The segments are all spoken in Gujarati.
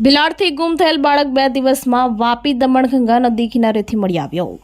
બિલાડથી ગુમ થયેલ બાળક બે દિવસમાં વાપી દમણગંગા નદી કિનારેથી મળી આવ્યો.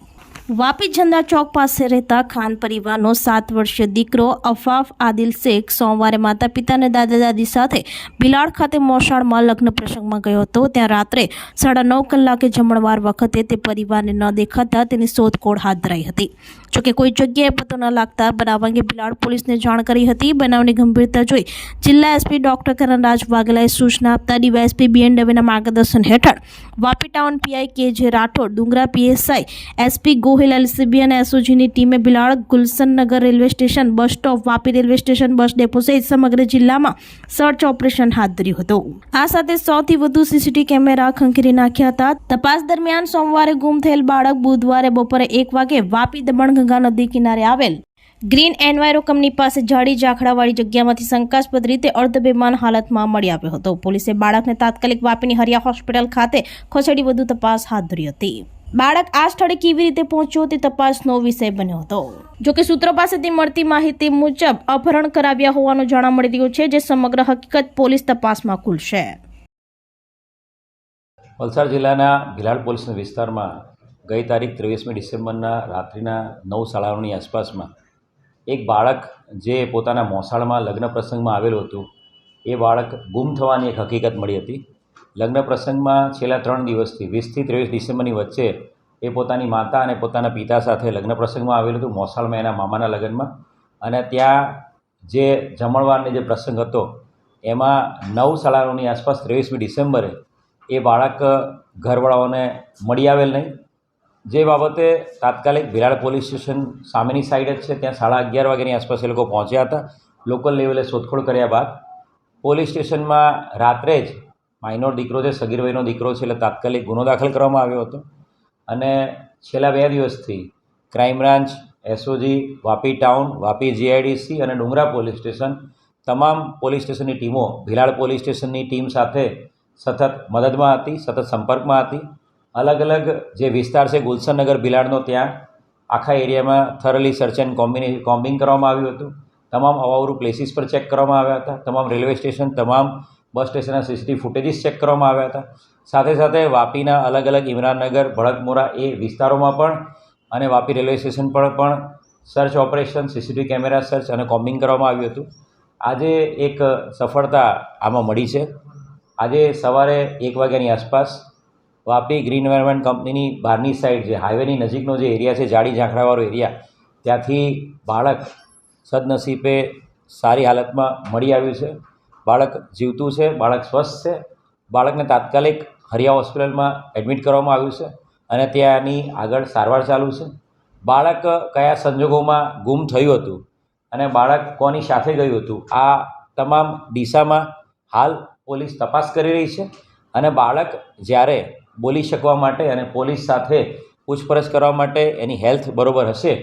વાપી ઝંડા ચોક પાસે રહેતા ખાન પરિવારનો સાત વર્ષીય દીકરો અફાફ આદિલ શેખ સોમવારે માતા પિતા અને દાદા દાદી સાથે બિલાડ ખાતે મોસાળમાં લગ્ન પ્રસંગમાં ગયો હતો. ત્યાં રાત્રે સાડા નવ કલાકે જમણવાર વખતે તે પરિવારને ન દેખાતા તેની શોધખોળ હાથ ધરાઈ હતી. જોકે કોઈ જગ્યાએ પતો ન લાગતા, બનાવ અંગે બિલાડ પોલીસને જાણ કરી હતી. બનાવની ગંભીરતા જોઈ જિલ્લા એસપી ડોક્ટર કરણરાજ વાઘેલાએ સૂચના આપતા ડીવાયએસપી બીએનડબ્લ્યુના માર્ગદર્શન હેઠળ વાપી ટાઉન પીઆઈ કે જે રાઠોડ, ડુંગરા પીએસઆઈ, એસપી ગોહિલ, એલસીબી અને એસઓજીની ટીમે Bhilad Gulshannagar railway station, bus stop, Vapi railway station, bus depot સહિત સમગ્ર જિલ્લામાં સર્ચ ઓપરેશન હાથ ધર્યું હતું. આ સાથે સૌથી વધુ સીસીટીવી કેમેરા ખંખેરી નાખ્યા હતા. તપાસ દરમિયાન સોમવારે ગુમ થયેલ બાળક બુધવારે બપોરે એક વાગે વાપી દમણગંગા નદી કિનારે આવેલ. ગ્રીન એન્વાયરો કંપની પાસે જાડી ઝાખડાવાળી જગ્યામાંથી શંકાસ્પદ રીતે અર્ધબેમાન હાલતમાં મળી આવ્યો હતો. પોલીસે બાળકને તાત્કાલિક વાપીની હરિયા હોસ્પિટલ ખાતે ખસેડી વધુ તપાસ હાથ ધરી હતી. બાળક આ સ્થળે કેવી રીતે પહોંચ્યો તે તપાસનો વિષય બન્યો હતો. જોકે સૂત્રો પાસેથી મળતી માહિતી મુજબ અપહરણ કરાવ્યા હોવાનું જાણવા મળી રહ્યું છે, જે સમગ્ર હકીકત પોલીસ તપાસમાં ખુલશે. વલસાડ જિલ્લાના ભિલાડ પોલીસના વિસ્તારમાં ગઈ તારીખ ત્રેવીસમી ડિસેમ્બરના રાત્રિના નવ શાળાઓની આસપાસમાં એક બાળક જે પોતાના મોસાળમાં લગ્ન પ્રસંગમાં આવેલું હતું, એ બાળક ગુમ થવાની એક હકીકત મળી હતી. લગ્ન પ્રસંગમાં છેલ્લા ત્રણ દિવસથી, વીસથી ત્રેવીસ ડિસેમ્બરની વચ્ચે, એ પોતાની માતા અને પોતાના પિતા સાથે લગ્ન પ્રસંગમાં આવેલું હતું, મોસાળમાં એના મામાના લગ્નમાં. અને ત્યાં જે જમણવારનો જે પ્રસંગ હતો, એમાં નવ શાળાઓની આસપાસ ત્રેવીસમી ડિસેમ્બરે એ બાળક ઘરવાળાઓને મળી આવેલ નહીં. જે બાબતે તાત્કાલિક ભિલાડ પોલીસ સ્ટેશન સામેની સાઈડ જ છે. ત્યાં સાડા અગિયાર વાગ્યાની આસપાસ એ લોકો પહોંચ્યા હતા. લોકલ લેવલે શોધખોળ કર્યા બાદ પોલીસ સ્ટેશનમાં રાત્રે જ માઇનોર દીકરો છે, સગીરભાઈનો દીકરો છે, એટલે તાત્કાલિક ગુનો દાખલ કરવામાં આવ્યો હતો. અને છેલ્લા બે દિવસથી crime branch SOG Vapi town Vapi GIDC અને ડુંગરા પોલીસ સ્ટેશન તમામ પોલીસ સ્ટેશનની ટીમો ભિલાડ પોલીસ સ્ટેશનની ટીમ સાથે સતત મદદમાં હતી, સતત સંપર્કમાં હતી. અલગ અલગ જે વિસ્તાર છે, ગુલશનનગર ભિલાડનો ત્યાં આખા એરિયામાં થરલી સર્ચ એન્ડ કોમ્બિને કોમ્બિંગ કરવામાં આવ્યું હતું. તમામ અવાવરું પ્લેસીસ પર ચેક કરવામાં આવ્યા હતા. તમામ રેલવે સ્ટેશન તમામ બસ સ્ટેશનના સીસીટીવી ફૂટેજીસ ચેક કરવામાં આવ્યા હતા. સાથે સાથે વાપીના અલગ અલગ ઇમરાનનગર, ભડકમોરા એ વિસ્તારોમાં પણ અને વાપી રેલવે સ્ટેશન પર પણ search operation CCTV camera search અને કોમ્બિંગ કરવામાં આવ્યું હતું. આજે એક સફળતા આમાં મળી છે. આજે સવારે એક વાગ્યાની આસપાસ વાપી ગ્રીન એન્વાયરમેન્ટ કંપનીની બહારની સાઈડ જે હાઈવેની નજીકનો જે એરિયા છે, જાડી ઝાંખરાવાળો એરિયા, ત્યાંથી બાળક સદનસીબે સારી હાલતમાં મળી આવ્યું છે. બાળક જીવતું છે, બાળક સ્વસ્થ છે. બાળકને તાત્કાલિક હરિયા હોસ્પિટલમાં એડમિટ કરવામાં આવ્યું છે અને ત્યાંની આગળ સારવાર ચાલુ છે. બાળક કયા સંજોગોમાં ગુમ થયું હતું અને બાળક કોની સાથે ગયું હતું, આ તમામ દિશામાં હાલ પોલીસ તપાસ કરી રહી છે અને બાળક જ્યારે બોલી શકવા માટે અને પોલીસ સાથે પૂછપરછ કરવા માટે એની હેલ્થ બરોબર હશે,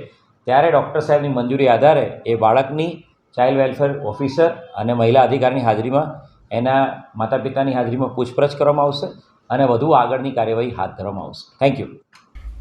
ત્યારે ડૉક્ટર સાહેબની મંજૂરી આધારે એ બાળકની ચાઇલ્ડ વેલફેર ઓફિસર અને મહિલા અધિકારીની હાજરીમાં એના માતા પિતાની હાજરીમાં પૂછપરછ કરવામાં આવશે અને વધુ આગળની કાર્યવાહી હાથ ધરવામાં આવશે. Thank you.